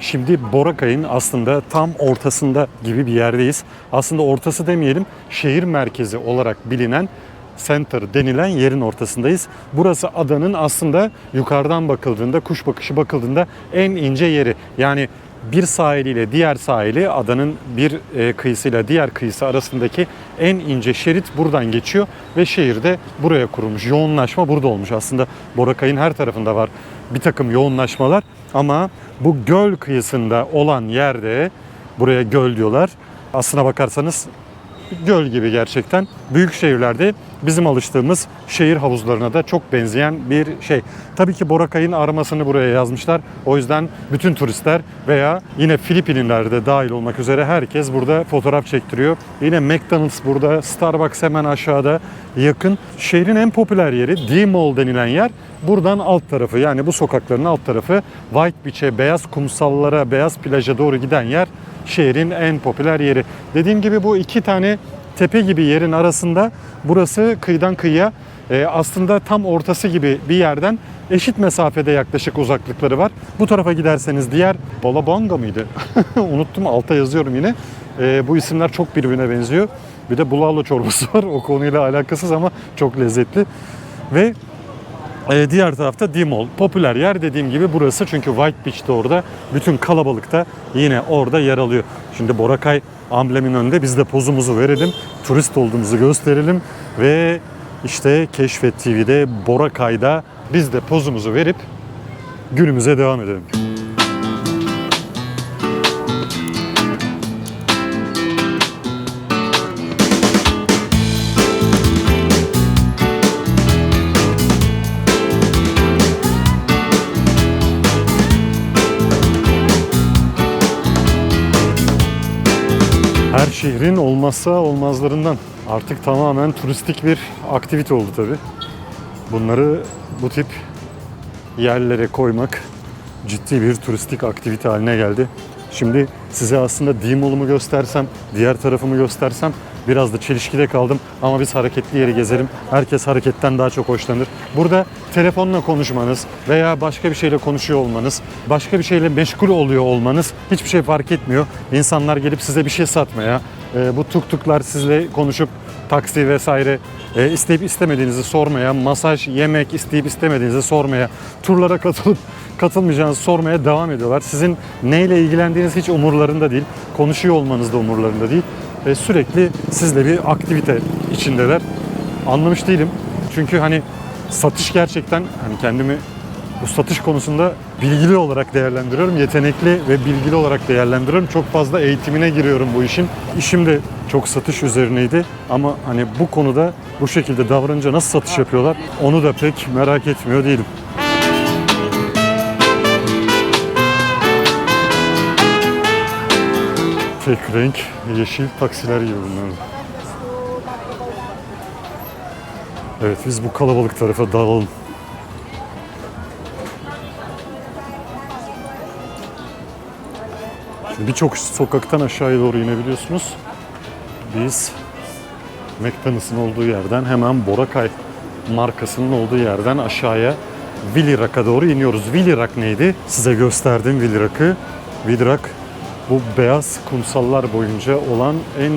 Şimdi Boracay'ın aslında tam ortasında gibi bir yerdeyiz. Aslında ortası demeyelim, şehir merkezi olarak bilinen Center denilen yerin ortasındayız. Burası adanın aslında yukarıdan bakıldığında, kuş bakışı bakıldığında en ince yeri. Yani bir sahiliyle diğer sahili adanın bir e, kıyısıyla diğer kıyısı arasındaki en ince şerit buradan geçiyor ve şehirde buraya kurulmuş. Yoğunlaşma burada olmuş. Aslında Boracay'ın her tarafında var bir takım yoğunlaşmalar ama bu göl kıyısında olan yerde buraya göl diyorlar. Aslına bakarsanız göl gibi gerçekten. Büyük şehirlerde bizim alıştığımız şehir havuzlarına da çok benzeyen bir şey. Tabii ki Boracay'ın aramasını buraya yazmışlar. O yüzden bütün turistler veya yine Filipinliler de dahil olmak üzere herkes burada fotoğraf çektiriyor. Yine McDonald's burada, Starbucks hemen aşağıda yakın. Şehrin en popüler yeri D-Mall denilen yer. Buradan alt tarafı yani bu sokakların alt tarafı White Beach'e, beyaz kumsallara, beyaz plaja doğru giden yer şehrin en popüler yeri. Dediğim gibi bu iki tane tepe gibi yerin arasında burası kıyıdan kıyıya e, aslında tam ortası gibi bir yerden eşit mesafede yaklaşık uzaklıkları var. Bu tarafa giderseniz diğer Balabanga mıydı? Unuttum alta yazıyorum yine. E, bu isimler çok birbirine benziyor. Bir de bulalo çorbası var. O konuyla alakasız ama çok lezzetli. Ve ee, diğer tarafta D-Mall. Popüler yer dediğim gibi burası çünkü White Beach de orada. Bütün kalabalık da yine orada yer alıyor. Şimdi Boracay amblemin önünde biz de pozumuzu verelim. Turist olduğumuzu gösterelim. Ve işte Keşfet TV'de Boracay'da biz de pozumuzu verip günümüze devam edelim. Şehrin olmazsa olmazlarından. Artık tamamen turistik bir aktivite oldu tabi. Bunları bu tip yerlere koymak ciddi bir turistik aktivite haline geldi. Şimdi size aslında D-Mall'umu göstersem, diğer tarafımı göstersem biraz da çelişkide kaldım. Ama biz hareketli yeri gezelim. Herkes hareketten daha çok hoşlanır. Burada telefonla konuşmanız veya başka bir şeyle konuşuyor olmanız, başka bir şeyle meşgul oluyor olmanız hiçbir şey fark etmiyor. İnsanlar gelip size bir şey satmaya, e, bu tuktuklar sizle konuşup taksi vesaire e, isteyip istemediğinizi sormaya, masaj, yemek isteyip istemediğinizi sormaya, turlara katılıp katılmayacağınızı sormaya devam ediyorlar. Sizin neyle ilgilendiğiniz hiç umurlarında değil. Konuşuyor olmanız da umurlarında değil. E, sürekli sizle bir aktivite içindeler. Anlamış değilim. Çünkü hani satış gerçekten hani kendimi bu satış konusunda bilgili olarak değerlendiriyorum. Yetenekli ve bilgili olarak değerlendiriyorum. Çok fazla eğitimine giriyorum bu işin. İşim de çok satış üzerineydi ama hani bu konuda bu şekilde davranınca nasıl satış yapıyorlar onu da pek merak etmiyor değilim. Tek renk yeşil taksiler gibi bunlar. Evet biz bu kalabalık tarafa dağılalım. Birçok sokaktan aşağıya doğru inebiliyorsunuz. Biz McDonald's'ın olduğu yerden hemen Boracay markasının olduğu yerden aşağıya Willy Rock'a doğru iniyoruz. Rock neydi? Size gösterdim Willy Rock'ı. Bu beyaz kumsallar boyunca olan en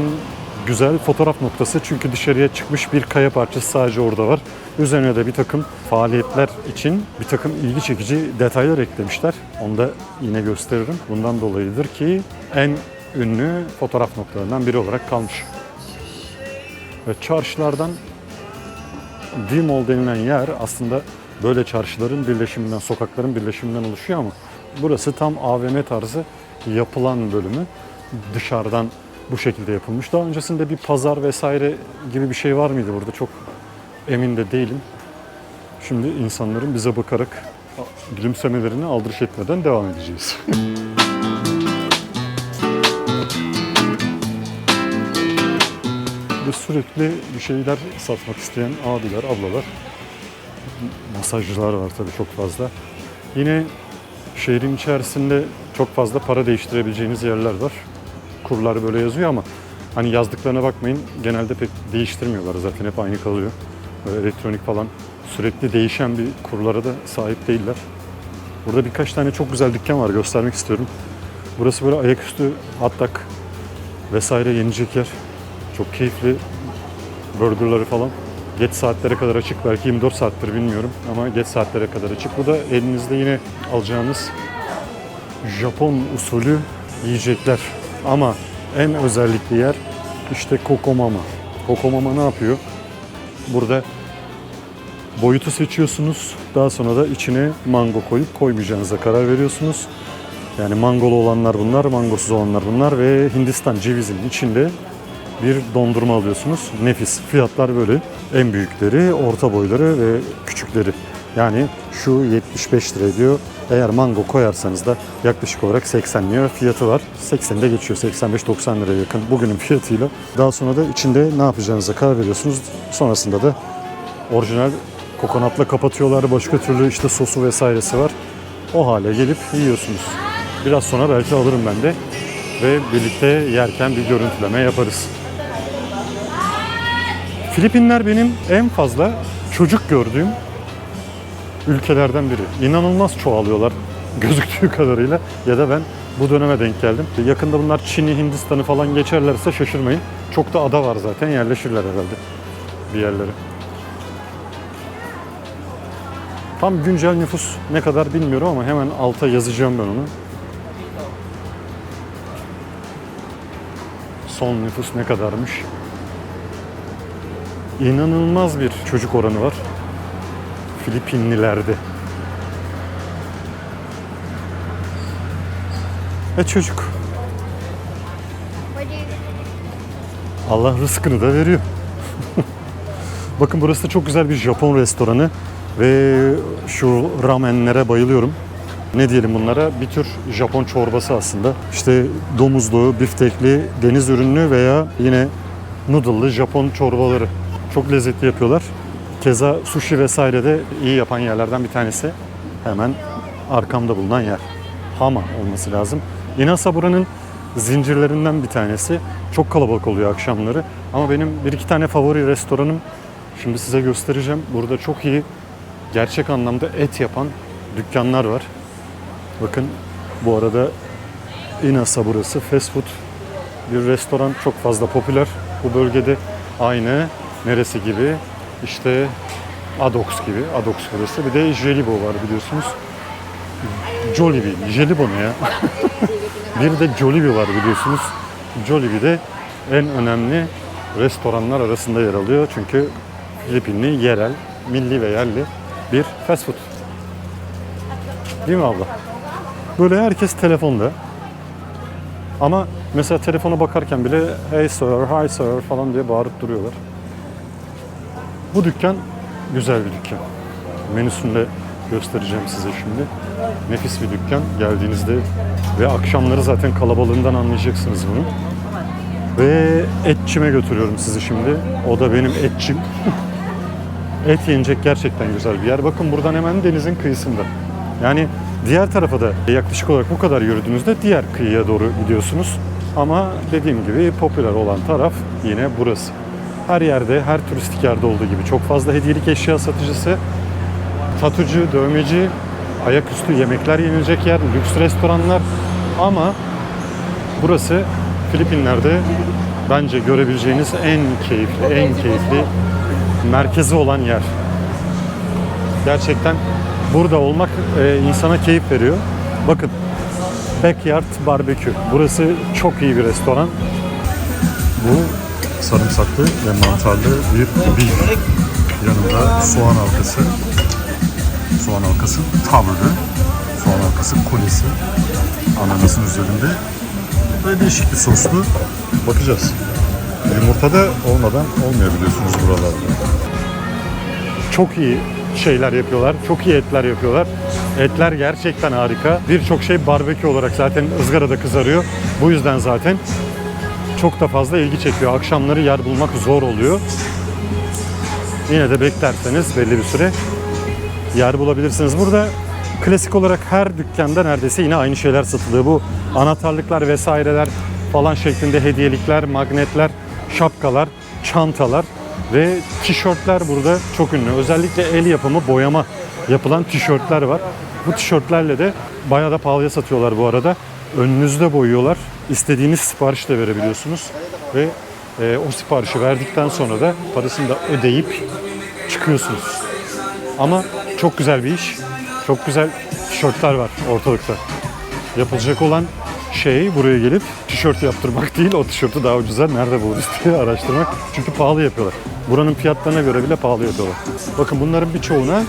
güzel fotoğraf noktası. Çünkü dışarıya çıkmış bir kaya parçası sadece orada var. Üzerine de bir takım faaliyetler için bir takım ilgi çekici detaylar eklemişler. Onu da yine gösteririm. Bundan dolayıdır ki en ünlü fotoğraf noktalarından biri olarak kalmış. Ve çarşılardan D-Mall denilen yer aslında böyle çarşıların birleşiminden, sokakların birleşiminden oluşuyor ama burası tam AVM tarzı yapılan bölümü. Dışarıdan bu şekilde yapılmış. Daha öncesinde bir pazar vesaire gibi bir şey var mıydı burada? Çok emin de değilim. Şimdi insanların bize bakarak gülümsemelerini aldırış etmeden devam edeceğiz. Ve sürekli bir şeyler satmak isteyen abiler, ablalar, masajcılar var tabii çok fazla. Yine şehrin içerisinde çok fazla para değiştirebileceğiniz yerler var. Kurlar böyle yazıyor ama hani yazdıklarına bakmayın genelde pek değiştirmiyorlar zaten hep aynı kalıyor. Böyle elektronik falan sürekli değişen bir kurlara da sahip değiller. Burada birkaç tane çok güzel dükkan var göstermek istiyorum. Burası böyle ayaküstü attak vesaire yenecek yer. Çok keyifli burgerları falan. Geç saatlere kadar açık. Belki 24 saattir bilmiyorum ama geç saatlere kadar açık. Bu da elinizde yine alacağınız Japon usulü yiyecekler. Ama en özellikli yer işte Kokomama. Kokomama ne yapıyor? Burada boyutu seçiyorsunuz. Daha sonra da içine mango koyup koymayacağınıza karar veriyorsunuz. Yani mangolu olanlar bunlar, mangosuz olanlar bunlar ve Hindistan cevizinin içinde bir dondurma alıyorsunuz. Nefis. Fiyatlar böyle. En büyükleri, orta boyları ve küçükleri. Yani şu 75 lira diyor. Eğer mango koyarsanız da yaklaşık olarak 80 lira fiyatı var. 80'de geçiyor. 85-90 liraya yakın bugünün fiyatıyla. Daha sonra da içinde ne yapacağınıza karar veriyorsunuz. Sonrasında da orijinal kokonatla kapatıyorlar. Başka türlü işte sosu vesairesi var. O hale gelip yiyorsunuz. Biraz sonra belki alırım ben de. Ve birlikte yerken bir görüntüleme yaparız. Filipinler benim en fazla çocuk gördüğüm ülkelerden biri. İnanılmaz çoğalıyorlar gözüktüğü kadarıyla ya da ben bu döneme denk geldim. Yakında bunlar Çin'i, Hindistan'ı falan geçerlerse şaşırmayın. Çok da ada var zaten yerleşirler herhalde bir yerlere. Tam güncel nüfus ne kadar bilmiyorum ama hemen alta yazacağım ben onu. Son nüfus ne kadarmış? İnanılmaz bir çocuk oranı var. Filipinlilerde. Ve çocuk. Allah rızkını da veriyor. Bakın burası da çok güzel bir Japon restoranı ve şu ramenlere bayılıyorum. Ne diyelim bunlara? Bir tür Japon çorbası aslında. İşte domuzlu, biftekli, deniz ürünlü veya yine noodle'lı Japon çorbaları. Çok lezzetli yapıyorlar. Keza sushi vesaire de iyi yapan yerlerden bir tanesi. Hemen arkamda bulunan yer. Hama olması lazım. Inasa buranın zincirlerinden bir tanesi. Çok kalabalık oluyor akşamları. Ama benim bir iki tane favori restoranım şimdi size göstereceğim. Burada çok iyi gerçek anlamda et yapan dükkanlar var. Bakın bu arada Inasa burası fast food bir restoran çok fazla popüler bu bölgede. Aynı neresi gibi? İşte Adox gibi. Adox burası. Bir de Jelibo var biliyorsunuz. Jollibee. Jelibo ne ya? bir de Jollibee var biliyorsunuz. Jollibee de en önemli restoranlar arasında yer alıyor. Çünkü Filipinli, yerel, milli ve yerli bir fast food. Değil mi abla? Böyle herkes telefonda. Ama mesela telefona bakarken bile hey sir, hi sir falan diye bağırıp duruyorlar. Bu dükkan güzel bir dükkan. Menüsünü de göstereceğim size şimdi. Nefis bir dükkan geldiğinizde ve akşamları zaten kalabalığından anlayacaksınız bunu. Ve etçime götürüyorum sizi şimdi. O da benim etçim. Et yenecek gerçekten güzel bir yer. Bakın buradan hemen denizin kıyısında. Yani diğer tarafa da yaklaşık olarak bu kadar yürüdüğünüzde diğer kıyıya doğru gidiyorsunuz. Ama dediğim gibi popüler olan taraf yine burası. Her yerde, her turistik yerde olduğu gibi çok fazla hediyelik eşya satıcısı, tatucu, dövmeci, ayaküstü yemekler yenilecek yer, lüks restoranlar. Ama burası Filipinler'de bence görebileceğiniz en keyifli, en keyifli merkezi olan yer. Gerçekten burada olmak e, insana keyif veriyor. Bakın Backyard Barbecue. Burası çok iyi bir restoran. Bu sarımsaklı ve mantarlı bir beef. Yanında soğan halkası. Soğan halkası tavırı. Soğan halkası kulesi. Ananasın üzerinde. Ve değişik bir soslu. Bakacağız. Yumurta da olmadan olmuyor biliyorsunuz buralarda. Çok iyi şeyler yapıyorlar. Çok iyi etler yapıyorlar. Etler gerçekten harika. Birçok şey barbekü olarak zaten ızgarada kızarıyor. Bu yüzden zaten çok da fazla ilgi çekiyor. Akşamları yer bulmak zor oluyor. Yine de beklerseniz belli bir süre yer bulabilirsiniz. Burada klasik olarak her dükkanda neredeyse yine aynı şeyler satılıyor. Bu anahtarlıklar vesaireler falan şeklinde hediyelikler, magnetler, şapkalar, çantalar ve tişörtler burada çok ünlü. Özellikle el yapımı boyama yapılan tişörtler var. Bu tişörtlerle de bayağı da pahalıya satıyorlar bu arada. Önünüzde boyuyorlar. İstediğiniz siparişi de verebiliyorsunuz. Ve e, o siparişi verdikten sonra da parasını da ödeyip çıkıyorsunuz. Ama çok güzel bir iş. Çok güzel tişörtler var ortalıkta. Yapılacak olan şey buraya gelip tişört yaptırmak değil, o tişörtü daha ucuza nerede buluruz diye araştırmak. Çünkü pahalı yapıyorlar. Buranın fiyatlarına göre bile pahalı yapıyorlar. Bakın bunların birçoğuna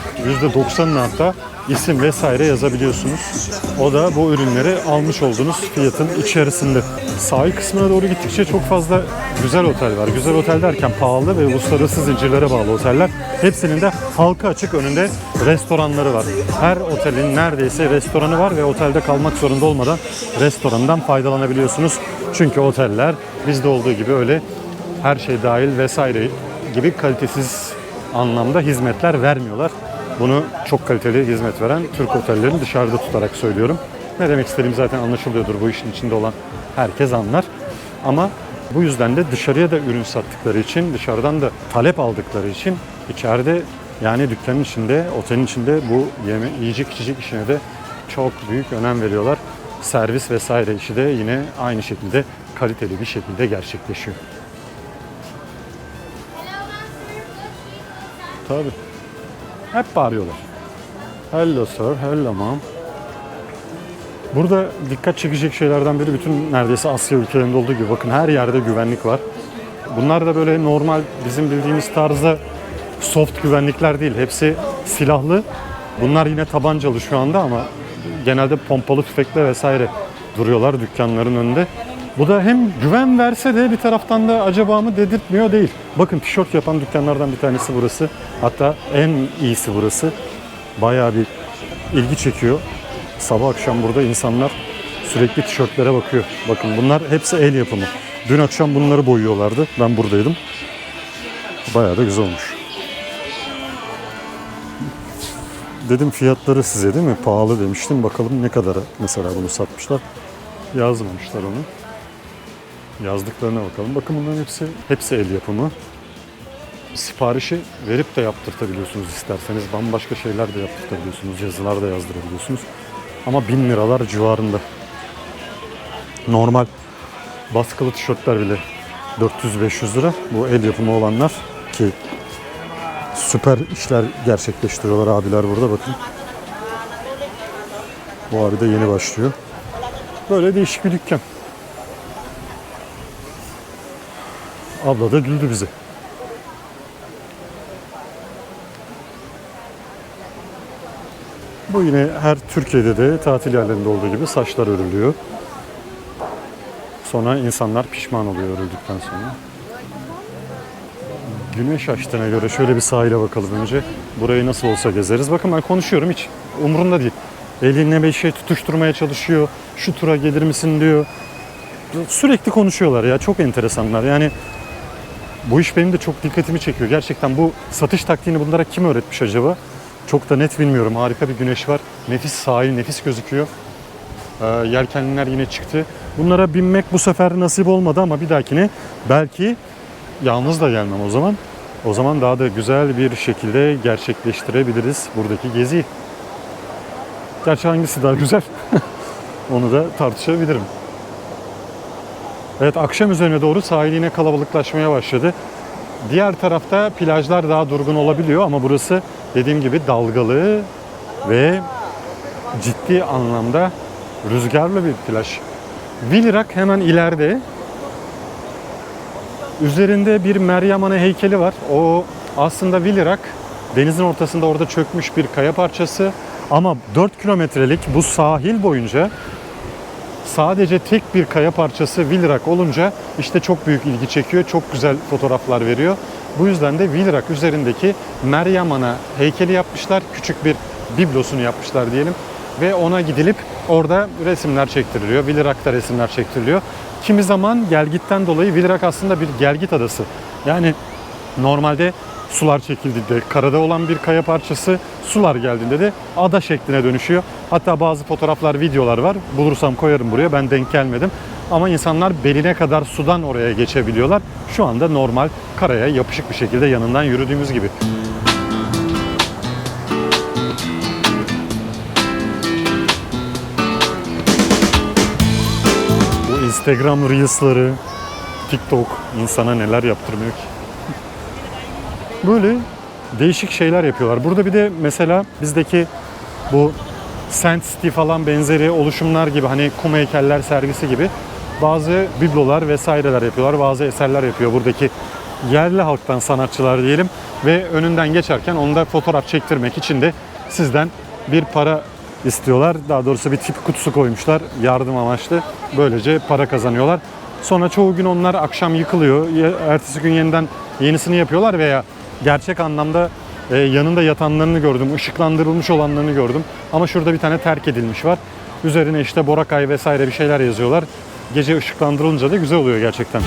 %90'ını hatta isim vesaire yazabiliyorsunuz. O da bu ürünleri almış olduğunuz fiyatın içerisinde. Sahil kısmına doğru gittikçe çok fazla güzel otel var. Güzel otel derken pahalı ve uluslararası zincirlere bağlı oteller. Hepsinin de halka açık önünde restoranları var. Her otelin neredeyse restoranı var ve otelde kalmak zorunda olmadan restorandan faydalanabiliyorsunuz. Çünkü oteller bizde olduğu gibi öyle her şey dahil vesaire gibi kalitesiz anlamda hizmetler vermiyorlar. Bunu çok kaliteli hizmet veren Türk otellerini dışarıda tutarak söylüyorum. Ne demek istediğim zaten anlaşılıyordur bu işin içinde olan herkes anlar. Ama bu yüzden de dışarıya da ürün sattıkları için, dışarıdan da talep aldıkları için içeride yani dükkanın içinde, otelin içinde bu yeme, yiyecek içecek işine de çok büyük önem veriyorlar. Servis vesaire işi de yine aynı şekilde kaliteli bir şekilde gerçekleşiyor. Tabii. Hep bağırıyorlar. Hello sir, hello mom. Burada dikkat çekecek şeylerden biri bütün neredeyse Asya ülkelerinde olduğu gibi bakın her yerde güvenlik var. Bunlar da böyle normal bizim bildiğimiz tarzda soft güvenlikler değil. Hepsi silahlı. Bunlar yine tabancalı şu anda ama genelde pompalı tüfekle vesaire duruyorlar dükkanların önünde. Bu da hem güven verse de bir taraftan da acaba mı dedirtmiyor değil. Bakın tişört yapan dükkanlardan bir tanesi burası. Hatta en iyisi burası. Bayağı bir ilgi çekiyor. Sabah akşam burada insanlar sürekli tişörtlere bakıyor. Bakın bunlar hepsi el yapımı. Dün akşam bunları boyuyorlardı. Ben buradaydım. Bayağı da güzel olmuş. Dedim fiyatları size değil mi? Pahalı demiştim. Bakalım ne kadara mesela bunu satmışlar. Yazmamışlar onu. Yazdıklarına bakalım. Bakın bunların hepsi hepsi el yapımı. Siparişi verip de yaptırtabiliyorsunuz isterseniz. Bambaşka şeyler de yaptırtabiliyorsunuz. Yazılar da yazdırabiliyorsunuz. Ama 1000 liralar civarında. Normal baskılı tişörtler bile 400-500 lira. Bu el yapımı olanlar ki süper işler gerçekleştiriyorlar abiler burada bakın. Bu abi de yeni başlıyor. Böyle değişik bir dükkan. Abla da güldü bize. Bu yine her Türkiye'de de tatil yerlerinde olduğu gibi saçlar örülüyor. Sonra insanlar pişman oluyor örüldükten sonra. Güneş açtığına göre şöyle bir sahile bakalım önce. Burayı nasıl olsa gezeriz. Bakın ben konuşuyorum hiç umurumda değil. Eline bir şey tutuşturmaya çalışıyor. Şu tura gelir misin diyor. Sürekli konuşuyorlar ya çok enteresanlar. Yani bu iş benim de çok dikkatimi çekiyor. Gerçekten bu satış taktiğini bunlara kim öğretmiş acaba? Çok da net bilmiyorum. Harika bir güneş var. Nefis sahil, nefis gözüküyor. Ee, yelkenliler yine çıktı. Bunlara binmek bu sefer nasip olmadı ama bir dahakine belki yalnız da gelmem o zaman. O zaman daha da güzel bir şekilde gerçekleştirebiliriz buradaki geziyi. Gerçi hangisi daha güzel? Onu da tartışabilirim. Evet akşam üzerine doğru sahil yine kalabalıklaşmaya başladı. Diğer tarafta plajlar daha durgun olabiliyor ama burası dediğim gibi dalgalı ve ciddi anlamda rüzgarlı bir plaj. Vilirak hemen ileride. Üzerinde bir Meryem Ana heykeli var. O aslında Vilirak denizin ortasında orada çökmüş bir kaya parçası. Ama 4 kilometrelik bu sahil boyunca sadece tek bir kaya parçası Vilirak olunca işte çok büyük ilgi çekiyor. Çok güzel fotoğraflar veriyor. Bu yüzden de Vilirak üzerindeki Meryem Ana heykeli yapmışlar. Küçük bir biblosunu yapmışlar diyelim. Ve ona gidilip orada resimler çektiriliyor. Vilirak'ta resimler çektiriliyor. Kimi zaman gelgitten dolayı Vilirak aslında bir gelgit adası. Yani normalde sular çekildiğinde karada olan bir kaya parçası sular geldiğinde de ada şekline dönüşüyor. Hatta bazı fotoğraflar, videolar var. Bulursam koyarım buraya. Ben denk gelmedim. Ama insanlar beline kadar sudan oraya geçebiliyorlar. Şu anda normal karaya yapışık bir şekilde yanından yürüdüğümüz gibi. Instagram Reels'ları, TikTok insana neler yaptırmıyor ki. Böyle değişik şeyler yapıyorlar. Burada bir de mesela bizdeki bu Sand City falan benzeri oluşumlar gibi hani kum heykeller sergisi gibi bazı biblolar vesaireler yapıyorlar. Bazı eserler yapıyor buradaki yerli halktan sanatçılar diyelim ve önünden geçerken onda fotoğraf çektirmek için de sizden bir para istiyorlar. Daha doğrusu bir tip kutusu koymuşlar yardım amaçlı. Böylece para kazanıyorlar. Sonra çoğu gün onlar akşam yıkılıyor. Ertesi gün yeniden yenisini yapıyorlar veya gerçek anlamda e, yanında yatanlarını gördüm. ışıklandırılmış olanlarını gördüm. Ama şurada bir tane terk edilmiş var. Üzerine işte Boracay vesaire bir şeyler yazıyorlar. Gece ışıklandırılınca da güzel oluyor gerçekten.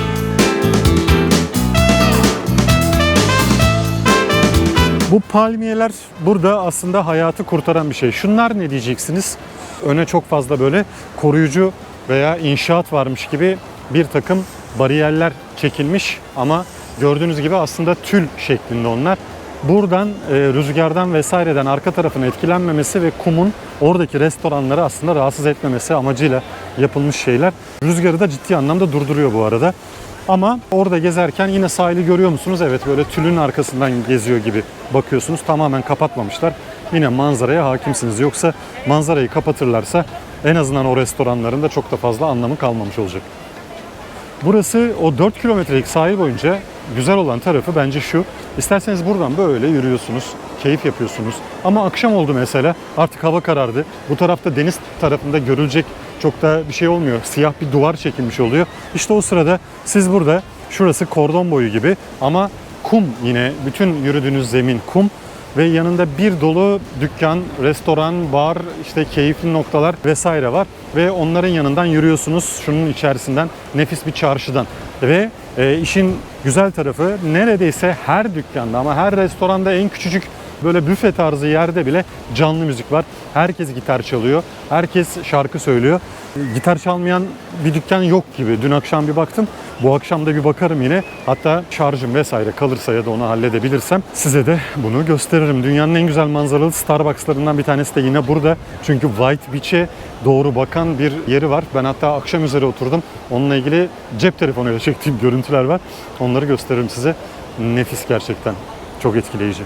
Bu palmiyeler burada aslında hayatı kurtaran bir şey. Şunlar ne diyeceksiniz? Öne çok fazla böyle koruyucu veya inşaat varmış gibi bir takım bariyerler çekilmiş ama gördüğünüz gibi aslında tül şeklinde onlar. Buradan e, rüzgardan vesaireden arka tarafın etkilenmemesi ve kumun oradaki restoranları aslında rahatsız etmemesi amacıyla yapılmış şeyler. Rüzgarı da ciddi anlamda durduruyor bu arada. Ama orada gezerken yine sahili görüyor musunuz? Evet böyle tülün arkasından geziyor gibi bakıyorsunuz. Tamamen kapatmamışlar. Yine manzaraya hakimsiniz. Yoksa manzarayı kapatırlarsa en azından o restoranların da çok da fazla anlamı kalmamış olacak. Burası o 4 kilometrelik sahil boyunca güzel olan tarafı bence şu. İsterseniz buradan böyle yürüyorsunuz, keyif yapıyorsunuz. Ama akşam oldu mesela, artık hava karardı. Bu tarafta deniz tarafında görülecek çok da bir şey olmuyor. Siyah bir duvar çekilmiş oluyor. İşte o sırada siz burada, şurası kordon boyu gibi ama kum yine bütün yürüdüğünüz zemin kum ve yanında bir dolu dükkan, restoran, bar, işte keyifli noktalar vesaire var ve onların yanından yürüyorsunuz şunun içerisinden nefis bir çarşıdan ve e, işin güzel tarafı neredeyse her dükkanda ama her restoranda en küçücük böyle büfe tarzı yerde bile canlı müzik var. Herkes gitar çalıyor. Herkes şarkı söylüyor. Gitar çalmayan bir dükkan yok gibi. Dün akşam bir baktım. Bu akşam da bir bakarım yine. Hatta şarjım vesaire kalırsa ya da onu halledebilirsem size de bunu gösteririm. Dünyanın en güzel manzaralı Starbucks'larından bir tanesi de yine burada. Çünkü White Beach'e doğru bakan bir yeri var. Ben hatta akşam üzere oturdum. Onunla ilgili cep telefonuyla çektiğim görüntüler var. Onları gösteririm size. Nefis gerçekten. Çok etkileyici.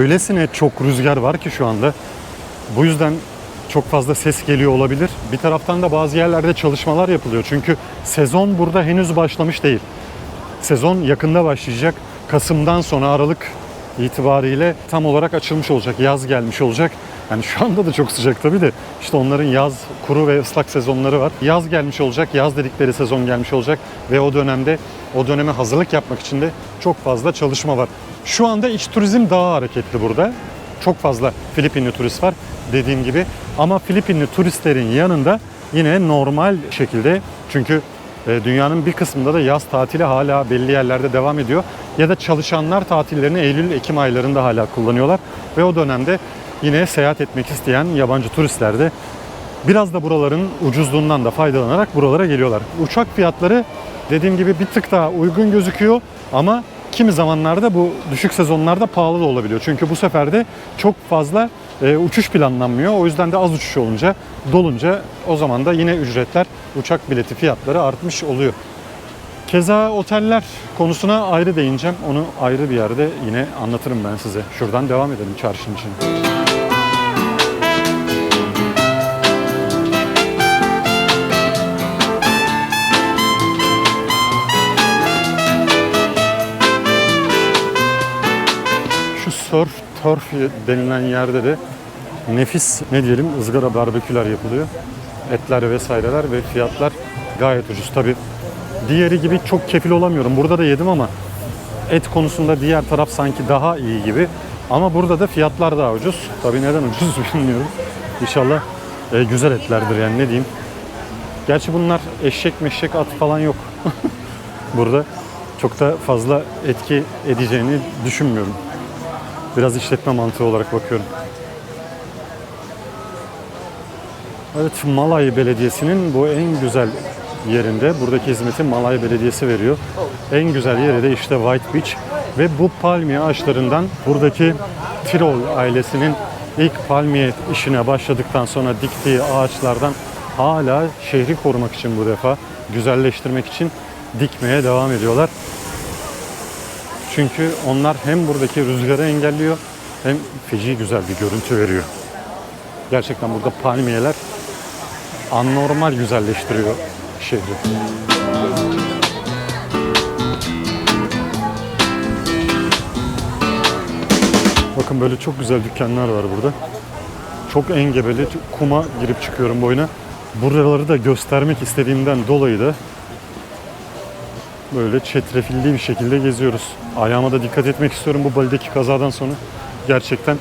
Öylesine çok rüzgar var ki şu anda. Bu yüzden çok fazla ses geliyor olabilir. Bir taraftan da bazı yerlerde çalışmalar yapılıyor. Çünkü sezon burada henüz başlamış değil. Sezon yakında başlayacak. Kasım'dan sonra Aralık itibariyle tam olarak açılmış olacak. Yaz gelmiş olacak. Yani şu anda da çok sıcak tabii de işte onların yaz, kuru ve ıslak sezonları var. Yaz gelmiş olacak, yaz dedikleri sezon gelmiş olacak ve o dönemde o döneme hazırlık yapmak için de çok fazla çalışma var. Şu anda iç turizm daha hareketli burada. Çok fazla Filipinli turist var dediğim gibi. Ama Filipinli turistlerin yanında yine normal şekilde çünkü e, dünyanın bir kısmında da yaz tatili hala belli yerlerde devam ediyor. Ya da çalışanlar tatillerini Eylül-Ekim aylarında hala kullanıyorlar. Ve o dönemde yine seyahat etmek isteyen yabancı turistler de biraz da buraların ucuzluğundan da faydalanarak buralara geliyorlar. Uçak fiyatları dediğim gibi bir tık daha uygun gözüküyor ama kimi zamanlarda bu düşük sezonlarda pahalı da olabiliyor. Çünkü bu sefer de çok fazla e, uçuş planlanmıyor. O yüzden de az uçuş olunca, dolunca o zaman da yine ücretler, uçak bileti fiyatları artmış oluyor. Keza oteller konusuna ayrı değineceğim. Onu ayrı bir yerde yine anlatırım ben size. Şuradan devam edelim çarşının için. Surf turf denilen yerde de nefis ne diyelim ızgara barbeküler yapılıyor. Etler vesaireler ve fiyatlar gayet ucuz. Tabi diğeri gibi çok kefil olamıyorum. Burada da yedim ama et konusunda diğer taraf sanki daha iyi gibi. Ama burada da fiyatlar daha ucuz. Tabi neden ucuz bilmiyorum. İnşallah e, güzel etlerdir yani ne diyeyim. Gerçi bunlar eşek meşek at falan yok. burada çok da fazla etki edeceğini düşünmüyorum. Biraz işletme mantığı olarak bakıyorum. Evet, Malay Belediyesi'nin bu en güzel yerinde. Buradaki hizmeti Malay Belediyesi veriyor. En güzel yeri de işte White Beach. Ve bu palmiye ağaçlarından buradaki Tirol ailesinin ilk palmiye işine başladıktan sonra diktiği ağaçlardan hala şehri korumak için bu defa, güzelleştirmek için dikmeye devam ediyorlar. Çünkü onlar hem buradaki rüzgarı engelliyor hem feci güzel bir görüntü veriyor. Gerçekten burada palmiyeler anormal güzelleştiriyor şehri. Bakın böyle çok güzel dükkanlar var burada. Çok engebeli, kuma girip çıkıyorum boyuna. Buraları da göstermek istediğimden dolayı da böyle çetrefilli bir şekilde geziyoruz. Ayağıma da dikkat etmek istiyorum bu Bali'deki kazadan sonra. Gerçekten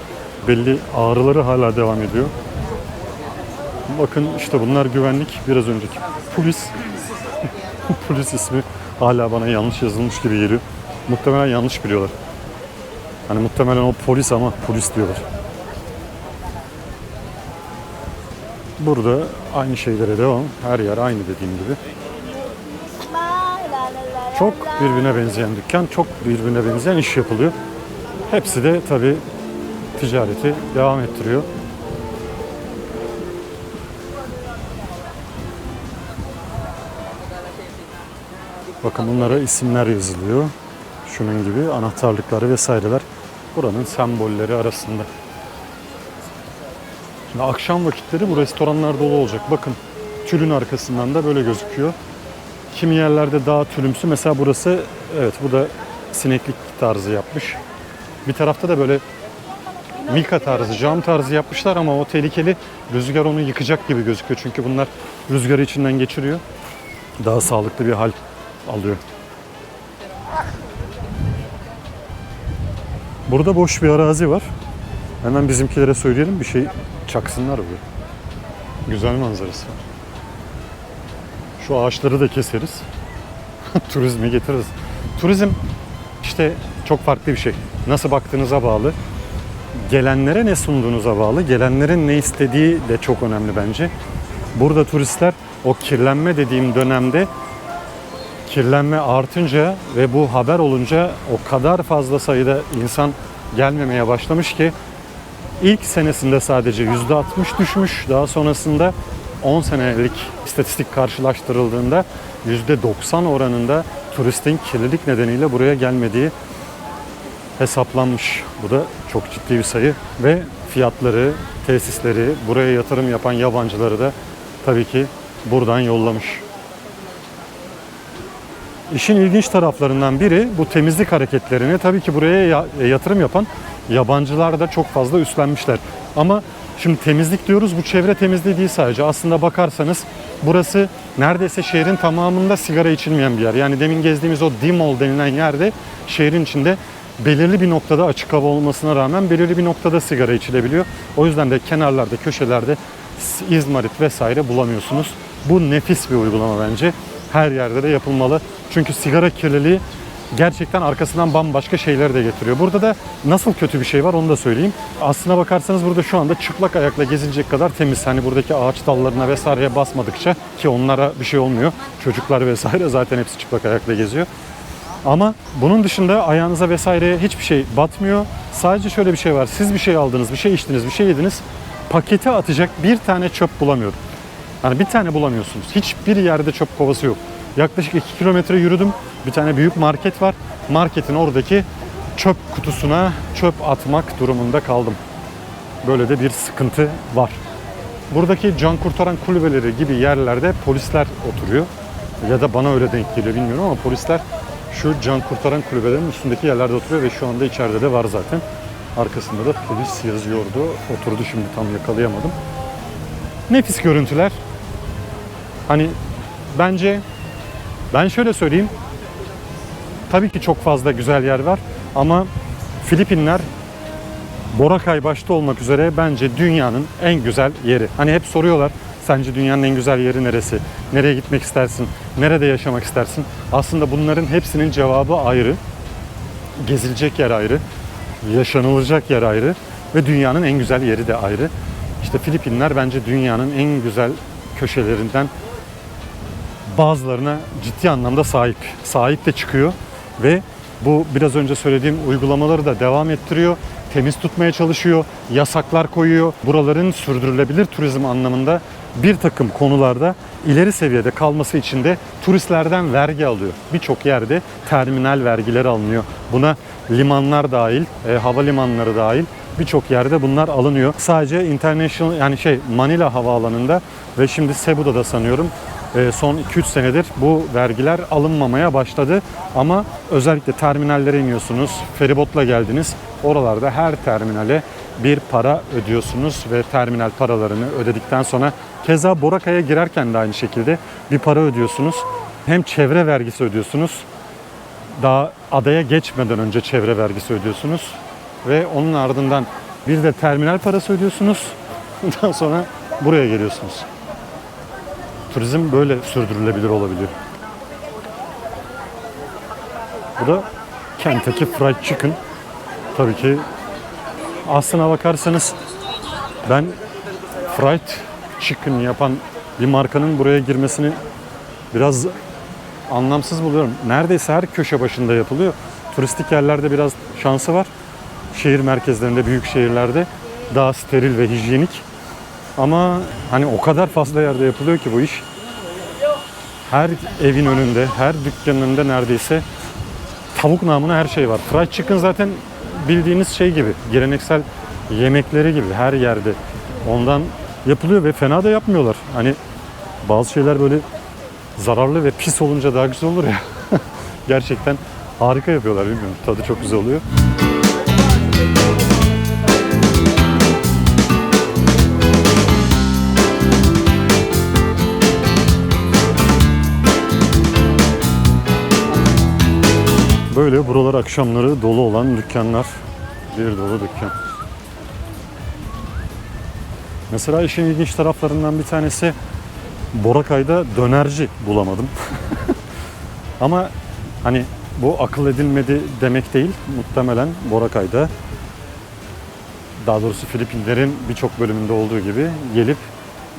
belli ağrıları hala devam ediyor. Bakın işte bunlar güvenlik. Biraz önceki polis. polis ismi hala bana yanlış yazılmış gibi geliyor. Muhtemelen yanlış biliyorlar. Hani muhtemelen o polis ama polis diyorlar. Burada aynı şeylere devam. Her yer aynı dediğim gibi. Çok birbirine benzeyen dükkan, çok birbirine benzeyen iş yapılıyor. Hepsi de tabii ticareti devam ettiriyor. Bakın bunlara isimler yazılıyor. Şunun gibi anahtarlıkları vesaireler buranın sembolleri arasında. Şimdi akşam vakitleri bu restoranlar dolu olacak. Bakın tülün arkasından da böyle gözüküyor. Kimi yerlerde daha tülümsü. Mesela burası evet bu da sineklik tarzı yapmış. Bir tarafta da böyle mika tarzı, cam tarzı yapmışlar ama o tehlikeli. Rüzgar onu yıkacak gibi gözüküyor. Çünkü bunlar rüzgarı içinden geçiriyor. Daha sağlıklı bir hal alıyor. Burada boş bir arazi var. Hemen bizimkilere söyleyelim bir şey çaksınlar buraya. Güzel manzarası var. Şu ağaçları da keseriz. Turizmi getiririz. Turizm işte çok farklı bir şey. Nasıl baktığınıza bağlı. Gelenlere ne sunduğunuza bağlı. Gelenlerin ne istediği de çok önemli bence. Burada turistler o kirlenme dediğim dönemde kirlenme artınca ve bu haber olunca o kadar fazla sayıda insan gelmemeye başlamış ki ilk senesinde sadece %60 düşmüş. Daha sonrasında 10 senelik istatistik karşılaştırıldığında %90 oranında turistin kirlilik nedeniyle buraya gelmediği hesaplanmış. Bu da çok ciddi bir sayı ve fiyatları, tesisleri, buraya yatırım yapan yabancıları da tabii ki buradan yollamış. İşin ilginç taraflarından biri bu temizlik hareketlerini tabii ki buraya ya- yatırım yapan yabancılar da çok fazla üstlenmişler. Ama şimdi temizlik diyoruz bu çevre temizliği değil sadece. Aslında bakarsanız burası neredeyse şehrin tamamında sigara içilmeyen bir yer. Yani demin gezdiğimiz o Dimol denilen yerde şehrin içinde belirli bir noktada açık hava olmasına rağmen belirli bir noktada sigara içilebiliyor. O yüzden de kenarlarda, köşelerde izmarit vesaire bulamıyorsunuz. Bu nefis bir uygulama bence. Her yerde de yapılmalı. Çünkü sigara kirliliği gerçekten arkasından bambaşka şeyler de getiriyor. Burada da nasıl kötü bir şey var onu da söyleyeyim. Aslına bakarsanız burada şu anda çıplak ayakla gezilecek kadar temiz. Hani buradaki ağaç dallarına vesaireye basmadıkça ki onlara bir şey olmuyor. Çocuklar vesaire zaten hepsi çıplak ayakla geziyor. Ama bunun dışında ayağınıza vesaireye hiçbir şey batmıyor. Sadece şöyle bir şey var. Siz bir şey aldınız, bir şey içtiniz, bir şey yediniz. Pakete atacak bir tane çöp bulamıyorum. Yani bir tane bulamıyorsunuz. Hiçbir yerde çöp kovası yok. Yaklaşık 2 kilometre yürüdüm. Bir tane büyük market var. Marketin oradaki çöp kutusuna çöp atmak durumunda kaldım. Böyle de bir sıkıntı var. Buradaki can kurtaran kulübeleri gibi yerlerde polisler oturuyor. Ya da bana öyle denk geliyor bilmiyorum ama polisler şu can kurtaran kulübelerin üstündeki yerlerde oturuyor ve şu anda içeride de var zaten. Arkasında da polis yazıyordu. Oturdu şimdi tam yakalayamadım. Nefis görüntüler. Hani bence ben şöyle söyleyeyim. Tabii ki çok fazla güzel yer var ama Filipinler Boracay başta olmak üzere bence dünyanın en güzel yeri. Hani hep soruyorlar Sence dünyanın en güzel yeri neresi? Nereye gitmek istersin? Nerede yaşamak istersin? Aslında bunların hepsinin cevabı ayrı. Gezilecek yer ayrı, yaşanılacak yer ayrı ve dünyanın en güzel yeri de ayrı. İşte Filipinler bence dünyanın en güzel köşelerinden bazılarına ciddi anlamda sahip. Sahip de çıkıyor ve bu biraz önce söylediğim uygulamaları da devam ettiriyor. Temiz tutmaya çalışıyor, yasaklar koyuyor. Buraların sürdürülebilir turizm anlamında bir takım konularda ileri seviyede kalması için de turistlerden vergi alıyor. Birçok yerde terminal vergileri alınıyor. Buna limanlar dahil, e, havalimanları dahil birçok yerde bunlar alınıyor. Sadece international yani şey Manila havaalanında ve şimdi Cebu'da da sanıyorum son 2-3 senedir bu vergiler alınmamaya başladı. Ama özellikle terminallere iniyorsunuz, feribotla geldiniz. Oralarda her terminale bir para ödüyorsunuz ve terminal paralarını ödedikten sonra keza Boracay'a girerken de aynı şekilde bir para ödüyorsunuz. Hem çevre vergisi ödüyorsunuz. Daha adaya geçmeden önce çevre vergisi ödüyorsunuz ve onun ardından bir de terminal parası ödüyorsunuz. Ondan sonra buraya geliyorsunuz. Turizm böyle sürdürülebilir olabiliyor. Bu da Kentucky Fried Chicken. Tabii ki aslına bakarsanız ben fried chicken yapan bir markanın buraya girmesini biraz anlamsız buluyorum. Neredeyse her köşe başında yapılıyor. Turistik yerlerde biraz şansı var. Şehir merkezlerinde, büyük şehirlerde daha steril ve hijyenik. Ama hani o kadar fazla yerde yapılıyor ki bu iş. Her evin önünde, her dükkanın önünde neredeyse tavuk namına her şey var. Fried chicken zaten bildiğiniz şey gibi, geleneksel yemekleri gibi her yerde. Ondan yapılıyor ve fena da yapmıyorlar. Hani bazı şeyler böyle zararlı ve pis olunca daha güzel olur ya. Gerçekten harika yapıyorlar bilmiyorum. Tadı çok güzel oluyor. Böyle buralar akşamları dolu olan dükkanlar. Bir dolu dükkan. Mesela işin ilginç taraflarından bir tanesi Boracay'da dönerci bulamadım. Ama hani bu akıl edilmedi demek değil. Muhtemelen Boracay'da daha doğrusu Filipinlerin birçok bölümünde olduğu gibi gelip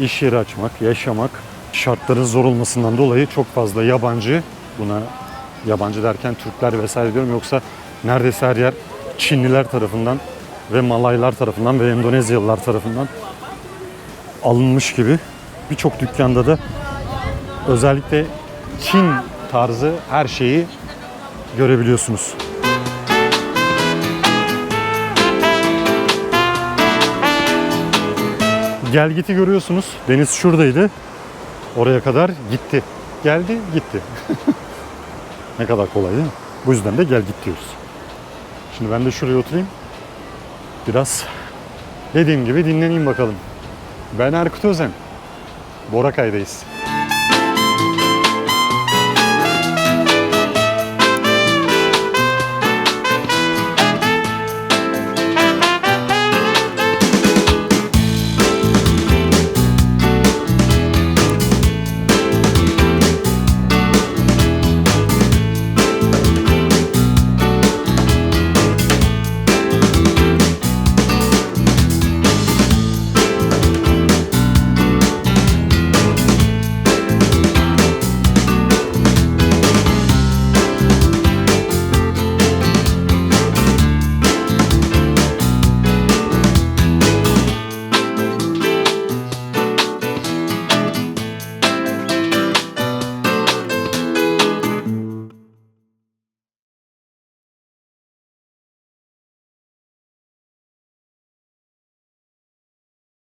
iş yeri açmak, yaşamak, şartların zor olmasından dolayı çok fazla yabancı buna yabancı derken Türkler vesaire diyorum yoksa neredeyse her yer Çinliler tarafından ve Malaylar tarafından ve Endonezyalılar tarafından alınmış gibi. Birçok dükkanda da özellikle Çin tarzı her şeyi görebiliyorsunuz. Gel giti görüyorsunuz. Deniz şuradaydı. Oraya kadar gitti. Geldi gitti. ne kadar kolay değil mi? Bu yüzden de gel git diyoruz. Şimdi ben de şuraya oturayım. Biraz dediğim gibi dinleneyim bakalım. Ben Erkut Özen. Boracay'dayız.